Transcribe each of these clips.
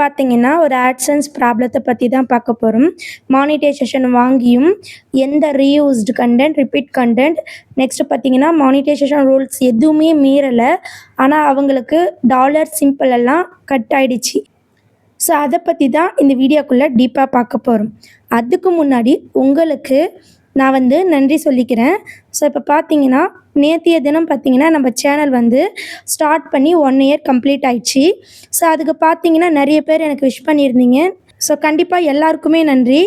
பார்த்தீங்கன்னா ஒரு ஆட்சன்ஸ் ப்ராப்ளத்தை பற்றி தான் பார்க்க போகிறோம் மானிட்டைசேஷன் வாங்கியும் எந்த reused content repeat content next பார்த்தீங்கன்னா மானிட்டைசேஷன் ரூல்ஸ் எதுவுமே மீறலை. ஆனால் அவங்களுக்கு டாலர் சிம்பிள் எல்லாம் கட் ஆயிடுச்சு. ஸோ அதை பற்றி தான் இந்த வீடியோக்குள்ளே டீப்பாக பார்க்க போகிறோம் அதுக்கு முன்னாடி உங்களுக்கு நான் வந்து நன்றி சொல்லிக்கிறேன். ஸோ இப்போ பார்த்தீங்கன்னா நேற்றைய தினம் பார்த்தீங்கன்னா நம்ம சேனல் வந்து ஸ்டார்ட் பண்ணி ஒன் இயர் கம்ப்ளீட் ஆயிடுச்சு. ஸோ அதுக்கு பார்த்தீங்கன்னா நிறைய பேர் எனக்கு விஷ் பண்ணியிருந்தீங்க. ஸோ கண்டிப்பாக எல்லாருக்குமே நன்றி.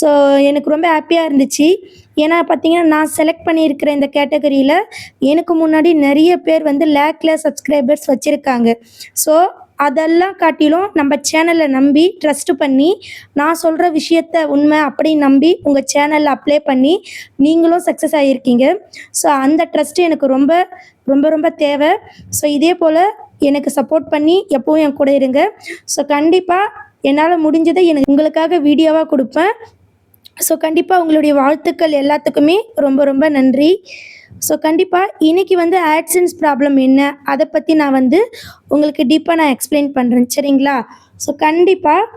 ஸோ எனக்கு ரொம்ப ஹாப்பியாக இருந்துச்சு. ஏன்னா பார்த்தீங்கன்னா நான் செலக்ட் பண்ணியிருக்கிற இந்த கேட்டகரியில் எனக்கு முன்னாடி நிறைய பேர் வந்து லேக்கில் சப்ஸ்கிரைபர்ஸ் வச்சுருக்காங்க. ஸோ அதெல்லாம் காட்டிலும் நம்ம சேனலை நம்பி ட்ரஸ்ட் பண்ணி நான் சொல்கிற விஷயத்த உண்மை அப்படின்னு நம்பி உங்கள் சேனலில் அப்ளை பண்ணி நீங்களும் சக்ஸஸ் ஆகியிருக்கீங்க ஸோ அந்த ட்ரஸ்ட்டு எனக்கு ரொம்ப ரொம்ப ரொம்ப தேவை. ஸோ இதே போல் எனக்கு சப்போர்ட் பண்ணி எப்பவும் என் கூட இருங்க. ஸோ கண்டிப்பாக என்னால் முடிஞ்சதை எனக்கு உங்களுக்காக வீடியோவாக கொடுப்பேன். ஸோ கண்டிப்பாக உங்களுடைய வாழ்த்துக்கள் எல்லாத்துக்குமே ரொம்ப ரொம்ப நன்றி. ஸோ கண்டிப்பாக இன்னைக்கு வந்து ஆட்சன்ஸ் ப்ராப்ளம் என்ன? அதை பற்றி நான் வந்து உங்களுக்கு டீப்பாக நான் எக்ஸ்பிளைன் பண்ணுறேன் சரிங்களா? ஸோ கண்டிப்பாக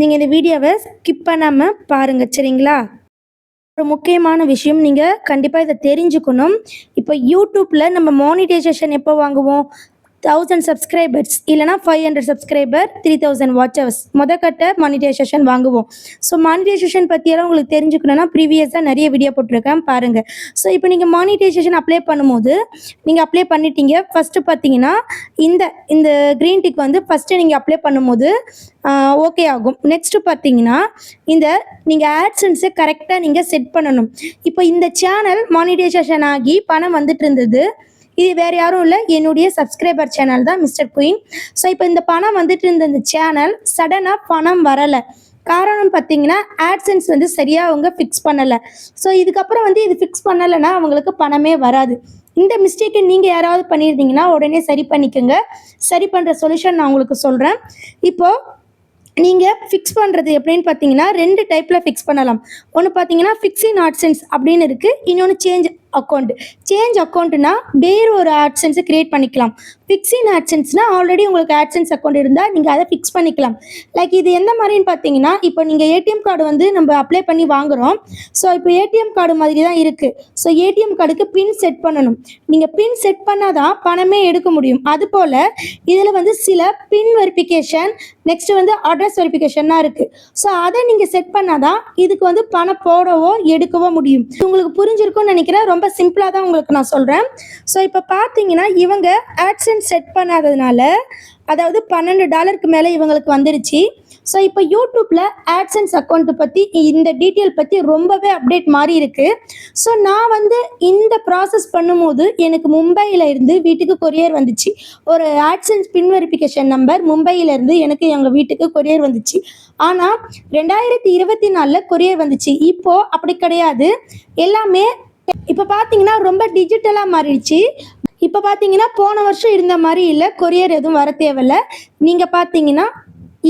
நீங்கள் இந்த வீடியோவை ஸ்கிப் பண்ணாமல் பாருங்கள் சரிங்களா? ஒரு முக்கியமான விஷயம் நீங்கள் கண்டிப்பாக இதை தெரிஞ்சுக்கணும். இப்போ யூடியூப்பில் நம்ம மானிட்டைசேஷன் எப்போ வாங்குவோம்? தௌசண்ட் சப்ஸ்கிரைபர்ஸ் இல்லைனா five hundred subscriber three thousand watchers முத கட்ட மானிட்டைசேஷன் வாங்குவோம். ஸோ மானிட்டைசேஷன் பற்றியெல்லாம் உங்களுக்கு தெரிஞ்சுக்கணும்னா ப்ரீவியஸாக நிறைய வீடியோ போட்டிருக்கேன் பாருங்கள் ஸோ இப்போ நீங்கள் மானிட்டைசேஷன் அப்ளை பண்ணும்போது நீங்கள் அப்ளை பண்ணிட்டீங்க. ஃபஸ்ட்டு பார்த்தீங்கன்னா இந்த இந்த க்ரீன் டிக் வந்து ஃபஸ்ட்டு நீங்கள் அப்ளை பண்ணும்போது ஓகே ஆகும். நெக்ஸ்ட்டு பார்த்தீங்கன்னா இந்த நீங்கள் ஆட்ஸன்ஸை கரெக்டாக நீங்கள் செட் பண்ணணும். இப்போ இந்த சேனல் மானிட்டைசேஷன் ஆகி பணம் வந்துட்டு இருந்தது. இது வேறு யாரும் இல்லை. என்னுடைய சப்ஸ்கிரைபர் சேனல் தான் மிஸ்டர் குயின் ஸோ இப்போ இந்த பணம் வந்துட்டு இருந்த இந்த சேனல் சடனாக பணம் வரலை. காரணம் பார்த்தீங்கன்னா ஆட்சன்ஸ் வந்து சரியாக அவங்க ஃபிக்ஸ் பண்ணலை. ஸோ இதுக்கப்புறம் வந்து இது ஃபிக்ஸ் பண்ணலைன்னா அவங்களுக்கு பணமே வராது. இந்த மிஸ்டேக்கை நீங்கள் யாராவது பண்ணியிருந்தீங்கன்னா உடனே சரி பண்ணிக்கோங்க. சரி பண்ணுற சொல்யூஷன் நான் உங்களுக்கு சொல்கிறேன் இப்போது நீங்கள் ஃபிக்ஸ் பண்ணுறது எப்படின்னு பார்த்தீங்கன்னா ரெண்டு டைப்பில் ஃபிக்ஸ் பண்ணலாம். ஒன்று பார்த்தீங்கன்னா ஃபிக்ஸிங் ஆட்சன்ஸ் அப்படின்னு இருக்குது இன்னொன்று சேஞ்ச் அக்கௌண்ட் சேஞ்ச் அக்கௌண்ட்னா வேறு ஒரு ஆட்சன்ஸை க்ரியேட் பண்ணிக்கலாம். ஃபிக்ஸிங் ஆட்சன்ஸ்னால் ஆல்ரெடி உங்களுக்கு ஆட்சன்ஸ் அக்கௌண்ட் இருந்தால் நீங்கள் அதை ஃபிக்ஸ் பண்ணிக்கலாம். லைக் இது எந்த மாதிரின்னு பார்த்தீங்கன்னா இப்போ நீங்கள் ஏடிஎம் கார்டு வந்து நம்ம அப்ளை பண்ணி வாங்குகிறோம் ஸோ இப்போ ஏடிஎம் கார்டு மாதிரி தான் இருக்குது ஸோ ஏடிஎம் கார்டுக்கு பின் செட் பண்ணணும். நீங்கள் பின் செட் பண்ணால் தான் பணமே எடுக்க முடியும். அதுபோல் இதில் வந்து சில பின் வெரிஃபிகேஷன் நெக்ஸ்ட்டு வந்து அட்ரஸ் வெரிஃபிகேஷன்லாம் இருக்குது ஸோ அதை நீங்கள் செட் பண்ணால் தான் இதுக்கு வந்து பணம் போடவோ எடுக்கவோ முடியும். உங்களுக்கு புரிஞ்சிருக்கும்னு நினைக்கிறேன். ரொம்ப ரொம்ப சிம்பிளாக தான் உங்களுக்கு நான் சொல்கிறேன் ஸோ இப்போ பார்த்தீங்கன்னா இவங்க ஆட்சன்ஸ் செட் பண்ணாததுனால அதாவது பன்னெண்டு டாலருக்கு மேலே இவங்களுக்கு வந்துருச்சு. ஸோ இப்போ யூடியூப்பில் ஆட்சன்ஸ் அக்கௌண்ட்டு பற்றி இந்த டீட்டெயில் பற்றி ரொம்பவே அப்டேட் மாறி இருக்கு. ஸோ நான் வந்து இந்த ப்ராசஸ் பண்ணும்போது எனக்கு மும்பையில் இருந்து வீட்டுக்கு கொரியர் வந்துச்சு. ஒரு ஆட்சன்ஸ் பின் வெரிஃபிகேஷன் நம்பர் மும்பையிலேருந்து எனக்கு எங்கள் வீட்டுக்கு கொரியர் வந்துச்சு. ஆனால் ரெண்டாயிரத்தி இருபத்தி நாலில் கொரியர் வந்துச்சு. இப்போது அப்படி கிடையாது. எல்லாமே இப்போ பார்த்தீங்கன்னா ரொம்ப டிஜிட்டலாக மாறிடுச்சு. இப்போ பார்த்தீங்கன்னா போன வருஷம் இருந்த மாதிரி இல்லை கொரியர் எதுவும் வர தேவையில்ல. நீங்கள் பார்த்தீங்கன்னா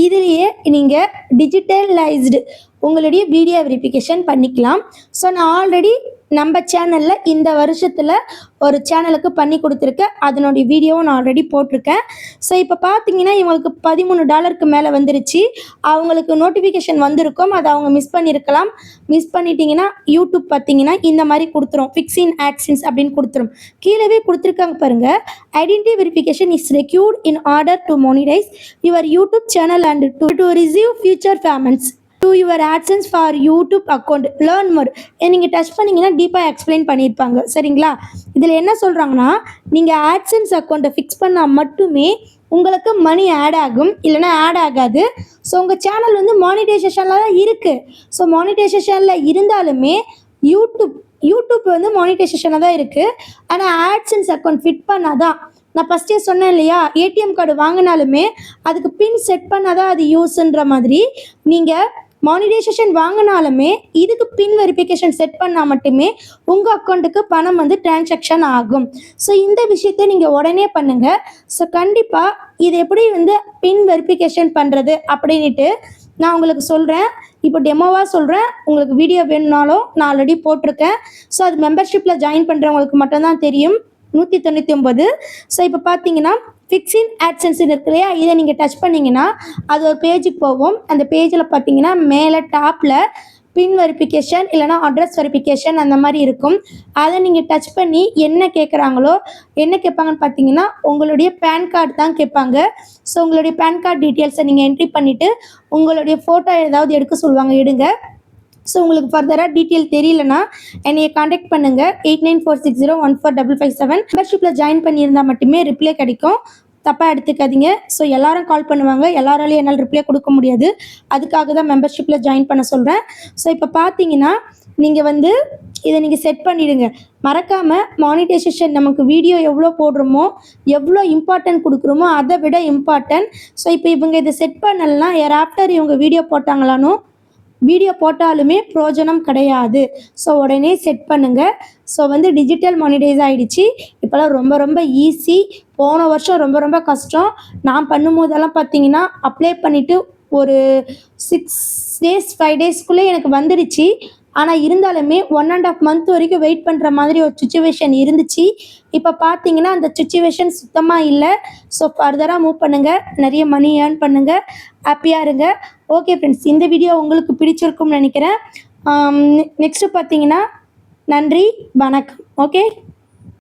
இதுலேயே நீங்கள் டிஜிட்டலைஸ்டு உங்களுடைய வீடியோ வெரிஃபிகேஷன் பண்ணிக்கலாம். ஸோ நான் ஆல்ரெடி நம்ம சேனலில் இந்த வருஷத்தில் ஒரு சேனலுக்கு பண்ணி கொடுத்துருக்கேன். அதனுடைய வீடியோவும் நான் ஆல்ரெடி போட்டிருக்கேன். ஸோ இப்போ பார்த்தீங்கன்னா இவங்களுக்கு பதிமூணு டாலருக்கு மேலே வந்துருச்சு. அவங்களுக்கு நோட்டிஃபிகேஷன் வந்திருக்கும். அதை அவங்க மிஸ் பண்ணியிருக்கலாம் மிஸ் பண்ணிட்டீங்கன்னா யூடியூப் பார்த்தீங்கன்னா இந்த மாதிரி கொடுத்துரும். ஃபிக்ஸின் ஆக்ஷன்ஸ் அப்படின்னு கொடுத்துரும். கீழவே கொடுத்துருக்காங்க பாருங்க. Identity verification is required in order to monetise your YouTube channel and to to receive future payments to your AdSense for YouTube account learn more நீங்கள் டச் பண்ணிங்கன்னா டீப்பாக எக்ஸ்பிளைன் பண்ணியிருப்பாங்க. சரிங்களா? இதில் என்ன சொல்கிறாங்கன்னா நீங்கள் ஆட்சன்ஸ் அக்கௌண்ட்டை ஃபிக்ஸ் பண்ணால் மட்டுமே உங்களுக்கு மணி ஆட் ஆகும். இல்லைன்னா ஆட் ஆகாது. ஸோ உங்கள் சேனல் வந்து மானிட்டைசேஷனில் தான் இருக்குது ஸோ மானிட்டைசேஷனில் இருந்தாலுமே யூடியூப் யூடியூப் வந்து மானிட்டைசேஷனில் தான் இருக்குது ஆனால் ஆட்சன்ஸ் அக்கௌண்ட் ஃபிட் பண்ணால் தான். நான் ஃபஸ்ட்டே சொன்னேன் இல்லையா? ஏடிஎம் கார்டு வாங்கினாலுமே அதுக்கு பின் செட் பண்ணாதான் அது யூஸ்ன்ற மாதிரி நீங்கள் மானிடைசேஷன் வாங்கினாலுமே இதுக்கு பின் வெரிஃபிகேஷன் செட் பண்ணால் மட்டுமே உங்கள் அக்கௌண்ட்டுக்கு பணம் வந்து டிரான்சாக்ஷன் ஆகும். ஸோ இந்த விஷயத்தை நீங்கள் உடனே பண்ணுங்கள் ஸோ கண்டிப்பாக இது எப்படி வந்து பின் வெரிஃபிகேஷன் பண்ணுறது அப்படின்ட்டு நான் உங்களுக்கு சொல்கிறேன் இப்போ டெமோவாக சொல்கிறேன் உங்களுக்கு வீடியோ வேணும்னாலும் நான் ஆல்ரெடி போட்டிருக்கேன். ஸோ அது மெம்பர்ஷிப்பில் ஜாயின் பண்ணுறவங்களுக்கு மட்டும்தான் தெரியும். நூற்றி தொண்ணூற்றி ஒம்பது ஸோ இப்போ பார்த்தீங்கன்னா ஃபிக்ஸின் ஆட்சன்ஸ் இருக்கு இல்லையா? இதை நீங்கள் டச் பண்ணிங்கன்னா அது ஒரு பேஜுக்கு போகும். அந்த பேஜில் பார்த்தீங்கன்னா மேலே டாப்பில் பின் வெரிஃபிகேஷன் இல்லைனா அட்ரஸ் வெரிஃபிகேஷன் அந்த மாதிரி இருக்கும். அதை நீங்கள் டச் பண்ணி என்ன கேட்குறாங்களோ என்ன கேட்பாங்கன்னு பார்த்தீங்கன்னா உங்களுடைய பேன் கார்டு தான் கேட்பாங்க. ஸோ உங்களுடைய பேன் கார்டு டீட்டெயில்ஸை நீங்கள் என்ட்ரி பண்ணிவிட்டு உங்களுடைய ஃபோட்டோ ஏதாவது எடுக்க சொல்லுவாங்க எடுங்க. ஸோ உங்களுக்கு ஃபர்தராக டீட்டெயில் தெரியலனா என்னைய காண்டாக்ட் பண்ணுங்கள் eight nine four six zero one four double five seven மெம்பர்ஷிப்பில் join பண்ணியிருந்தால் மட்டுமே ரிப்ளை கிடைக்கும். தப்பாக எடுத்துக்காதீங்க. ஸோ எல்லாரும் கால் பண்ணுவாங்க. எல்லாராலையும் என்னால் ரிப்ளை கொடுக்க முடியாது. அதுக்காக தான் மெம்பர்ஷிப்பில் ஜாயின் பண்ண சொல்கிறேன் ஸோ இப்போ பார்த்தீங்கன்னா நீங்கள் வந்து இதை நீங்கள் செட் பண்ணிவிடுங்க மறக்காமல் மானிட்டைசேஷன் நமக்கு வீடியோ எவ்வளோ போடுறோமோ எவ்வளோ இம்பார்ட்டன்ட் கொடுக்குறோமோ அதை விட இம்பார்ட்டன்ட் ஸோ இப்போ இவங்க இதை செட் பண்ணலன்னா யார் ஆஃப்டர் இவங்க வீடியோ போட்டாங்களானோ வீடியோ போட்டாலுமே ப்ரோஜனம் கிடையாது. ஸோ உடனே செட் பண்ணுங்கள் ஸோ வந்து டிஜிட்டல் மானிடைஸ் ஆகிடுச்சு இப்போல்லாம் ரொம்ப ரொம்ப ஈஸி போன வருஷம் ரொம்ப ரொம்ப கஷ்டம். நான் பண்ணும்போதெல்லாம் பார்த்தீங்கன்னா அப்ளை பண்ணிவிட்டு ஒரு சிக்ஸ் டேஸ் ஃபைவ் டேஸ்க்குள்ளே எனக்கு வந்துடுச்சு. ஆனால் இருந்தாலுமே ஒன் அண்ட் ஆஃப் மந்த் வரைக்கும் வெயிட் பண்ணுற மாதிரி ஒரு சுச்சுவேஷன் இருந்துச்சு. இப்போ பார்த்தீங்கன்னா அந்த சுச்சுவேஷன் சுத்தமாக இல்லை. ஸோ ஃபர்தராக மூவ் பண்ணுங்கள் நிறைய மணி ஏர்ன் பண்ணுங்கள் ஹாப்பியாக இருங்க. ஓகே ஃப்ரெண்ட்ஸ் இந்த வீடியோ உங்களுக்கு பிடிச்சிருக்கும்னு நினைக்கிறேன். நெக்ஸ்ட்டு பார்த்தீங்கன்னா நன்றி வணக்கம். ஓகே